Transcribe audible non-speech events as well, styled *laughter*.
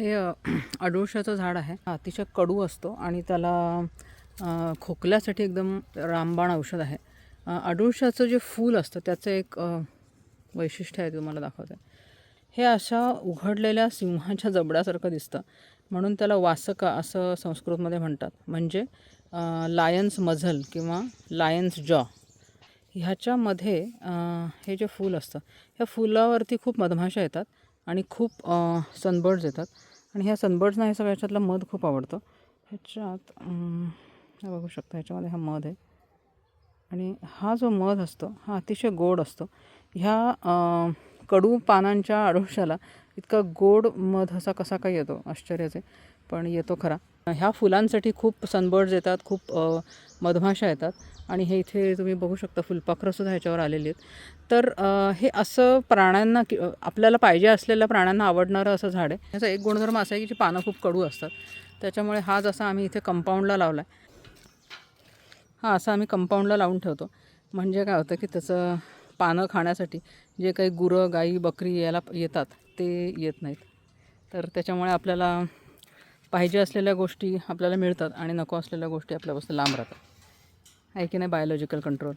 हे *clears throat* अडुळशाचं झाड आहे. अतिशय कडू असतो आणि त्याला खोकल्यासाठी एकदम रामबाण औषध आहे. अडुळशाचं जे फूल असतं त्याचं एक वैशिष्ट्य आहे तुम्हाला दाखवते. हे अशा उघडलेल्या सिंहाच्या जबड्यासारखं दिसतं. म्हणून त्याला वासका असं संस्कृतमध्ये म्हणतात. म्हणजे लायन्स मझल किंवा लायन्स जॉ ह्याच्यामध्ये हे जे फूल असतं ह्या फुलावरती खूप मधमाशा येतात आणि खूप सनबर्ड्स येतात. आणि ह्या सनबर्ड्सना हे सगळ्या ह्याच्यातलं मध खूप आवडतं. ह्याच्यात बघू शकता ह्याच्यामध्ये हा मध आहे. आणि हा जो मध असतो हा अतिशय गोड असतो. ह्या कडू पानांच्या आडोशाला इतका गोड मध असा कसा काय येतो? आश्चर्याचे पण येतो खरा. ह्या फुलांसाठी खूप सनबर्ड्स येतात खूप मधमाशा येतात. आणि हे इथे तुम्ही बघू शकता फुलपाखरंसुद्धा ह्याच्यावर आलेली आहेत. तर हे असं प्राण्यांना कि आपल्याला पाहिजे असलेल्या प्राण्यांना आवडणारं असं झाड आहे. ह्याचा एक गुणधर्म असा आहे की जी पानं खूप कडू असतात. त्याच्यामुळे हा जसा आम्ही इथे कंपाऊंडला लावला आहे हा असं आम्ही कंपाऊंडला लावून ठेवतो. म्हणजे काय होतं की त्याचं पानं खाण्यासाठी जे काही गुरं गाई बकरी याला येतात ते येत नाहीत. तर त्याच्यामुळे आपल्याला पाहिजे असलेल्या गोष्टी आपल्याला मिळतात आणि नको असलेल्या गोष्टी आपल्यापासून लांब राहतात. आहे की नाही? Biological control